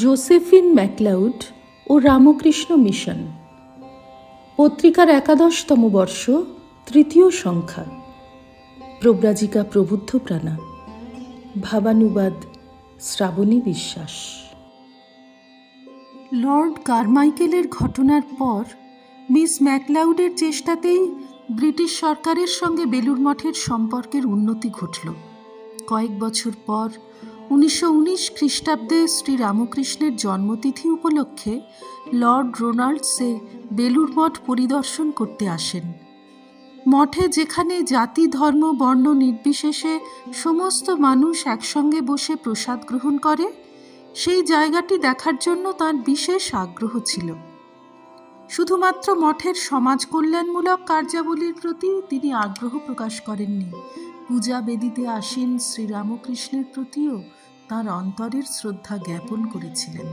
Josephine MacLeod ও Ramakrishna mission. পত্রিকার একাদশতম বর্ষ, তৃতীয় সংখ্যা। প্রব্রাজিকা প্রবুদ্ধ প্রাণা। ভাবানুবাদ, শ্রাবণী বিশ্বাস। লর্ড কারমাইকেলের ঘটনার পর, মিস ম্যাকলাউডের চেষ্টাতেই ব্রিটিশ সরকারের সঙ্গে বেলুর মঠের সম্পর্কের উন্নতি ঘটল। কয়েক বছর পর উনিশশো উনিশ খ্রিস্টাব্দে শ্রী রামকৃষ্ণের জন্মতিথি উপলক্ষে লর্ড রোনাল্ডসে বেলুর মঠ পরিদর্শন করতে আসেন। মঠে যেখানে জাতি, ধর্ম, বর্ণ নির্বিশেষে সমস্ত মানুষ একসঙ্গে বসে প্রসাদ গ্রহণ করে, সেই জায়গাটি দেখার জন্য তার বিশেষ আগ্রহ ছিল। শুধুমাত্র মঠের সমাজ কল্যাণমূলক কার্যাবলীর প্রতি তিনি আগ্রহ প্রকাশ করেননি। পূজা বেদিতে আসীন শ্রীরামকৃষ্ণের প্রতিও তার অন্তরের শ্রদ্ধা জ্ঞাপন করেছিলেন।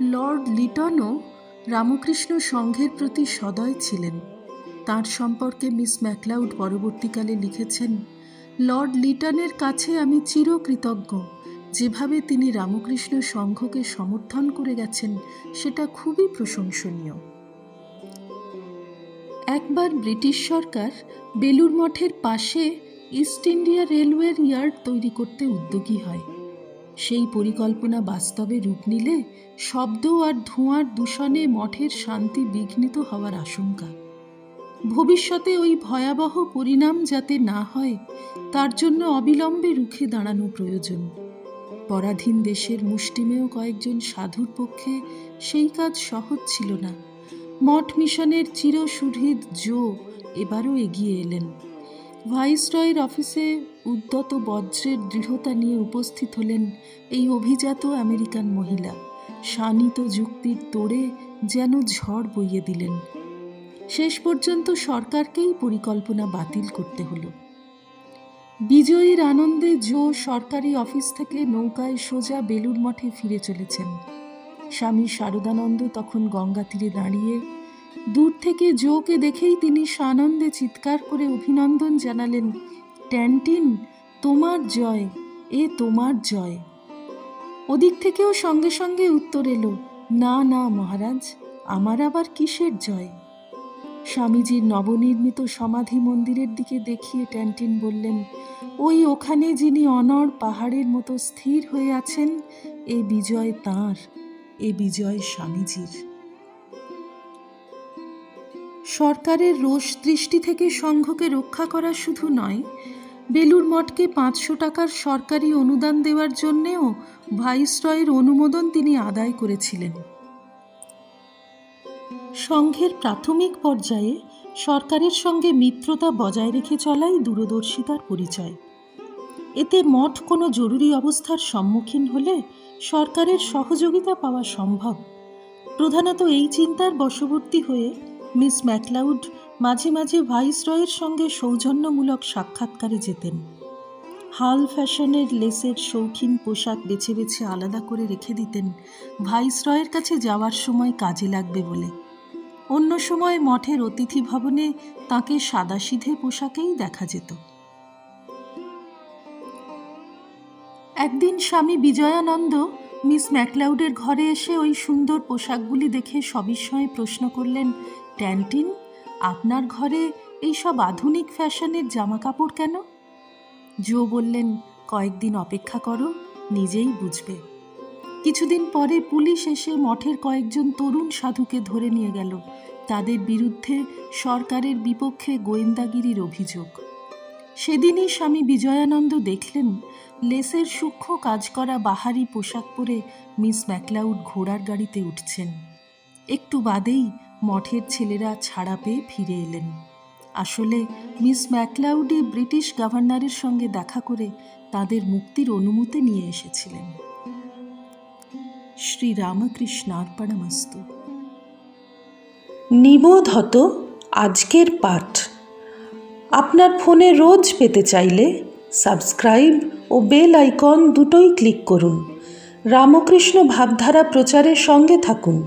লর্ড লিটনও রামকৃষ্ণ সংঘের প্রতি সদয় ছিলেন। তার সম্পর্কে মিস ম্যাকলাউড পরবর্তীকালে লিখেছেন, লর্ড লিটনের কাছে আমি চিরকৃতজ্ঞ। যেভাবে তিনি রামকৃষ্ণ সংঘকে সমর্থন করে গেছেন, সেটা খুবই প্রশংসনীয়। একবার ব্রিটিশ সরকার বেলুর মঠের পাশে ইস্ট ইন্ডিয়া রেলওয়ের ইয়ার্ড তৈরি করতে উদ্যোগী হয়। সেই পরিকল্পনা বাস্তবে রূপ নিলে শব্দ আর ধোঁয়ার দূষণে মঠের শান্তি বিঘ্নিত হওয়ার আশঙ্কা। ভবিষ্যতে ওই ভয়াবহ পরিণাম যাতে না হয়, তার জন্য অবিলম্বে রুখে দাঁড়ানো প্রয়োজন। পরাধীন দেশের মুষ্টিমেয় কয়েকজন সাধুর পক্ষে সেই কাজ সহজ ছিল না। মঠ মিশনের চিরসুহৃদ জো এবারও এগিয়ে এলেন। ভাইসরয়ের অফিসে উদ্যত বজ্রের দৃঢ়তা নিয়ে উপস্থিত হলেন এই অভিজাত আমেরিকান মহিলা। শানিত যুক্তির তোড়ে যেন ঝড় বইয়ে দিলেন। শেষ পর্যন্ত সরকারকেই পরিকল্পনা বাতিল করতে হলো। বিজয়ীর আনন্দে জো সরকারি অফিস থেকে নৌকায় সোজা বেলুর মঠে ফিরে চলেছেন। স্বামী শারদানন্দ তখন গঙ্গা তীরে দাঁড়িয়ে দূর থেকে জোকে দেখেই তিনি সানন্দে চিৎকার করে অভিনন্দন জানালেন, ট্যান্টিন, তোমার জয়, এ তোমার জয়। ওদিক থেকেও সঙ্গে সঙ্গে উত্তর এলো, না না, মহারাজ, আমার আবার কিসের জয়? স্বামীজির নবনির্মিত সমাধি মন্দিরের দিকে দেখিয়ে ট্যান্টিন বললেন, ওই ওখানে যিনি অনড় পাহাড়ের মতো স্থির হয়ে আছেন, এ বিজয় তাঁর, এ বিজয় স্বামীজির। সরকারের রোষ দৃষ্টি থেকে সংঘকে রক্ষা করা শুধু নয় বেলুর মঠকে পাঁচশো টাকার সরকারি অনুদান দেওয়ার জন্যেও ভাইসরয়ের অনুমোদন তিনি আদায় করেছিলেন। সংঘের প্রাথমিক পর্যায়ে সরকারের সঙ্গে মিত্রতা বজায় রেখে চলাই দূরদর্শিতার পরিচয়। এতে মঠ কোনো জরুরি অবস্থার সম্মুখীন হলে সরকারের সহযোগিতা পাওয়া সম্ভব। প্রধানত এই চিন্তার বশবর্তী হয়ে মিস ম্যাকলাউড মাঝে মাঝে ভাইসরয়ের সঙ্গে সৌজন্যমূলক সাক্ষাৎকারে যেতেন। হাল ফ্যাশনের লেসের শৌখিন পোশাক বেছে বেছে আলাদা করে রেখে দিতেন। ভাইসরয়ের কাছে যাওয়ার সময় কাজে লাগবে বলে। অন্য সময় মঠের অতিথি ভবনে তাকে সাদাসিধে পোশাকেই দেখা যেত। একদিন স্বামী বিজয়ানন্দ মিস ম্যাকলাউডের ঘরে এসে ওই সুন্দর পোশাকগুলি দেখে সবিস্ময়ে প্রশ্ন করলেন ট্যান্টিন আপনার ঘরে এই সব আধুনিক ফ্যাশনের জামা কাপড় কেন? জো বললেন, কয়েকদিন অপেক্ষা করো, নিজেই বুঝবে। কিছুদিন পরে পুলিশ এসে মঠের কয়েকজন তরুণ সাধুকে ধরে নিয়ে গেল। তাদের বিরুদ্ধে সরকারের বিপক্ষে গোয়েন্দাগিরির অভিযোগ। সেদিনই স্বামী বিজয়ানন্দ দেখলেন, লেসের সূক্ষ্ম কাজ করা বাহারি পোশাক পরে মিস ম্যাকলাউড ঘোড়ার গাড়িতে উঠছেন। একটু বাদেই মঠের ছেলেরা ছাড়া পেয়ে ফিরে এলেন। আসলে মিস ম্যাকলাউডই ব্রিটিশ গভর্নরের সঙ্গে দেখা করে তাদের মুক্তির অনুমতি নিয়ে এসেছিলেন। শ্রী রামকৃষ্ণার্পণমস্তু নিবোধ হত আজকের পাঠ। আপনার ফোনে রোজ পেতে চাইলে সাবস্ক্রাইব ও বেল আইকন দুটোই ক্লিক করুন। রামকৃষ্ণ ভাবধারা প্রচারের সঙ্গে থাকুন।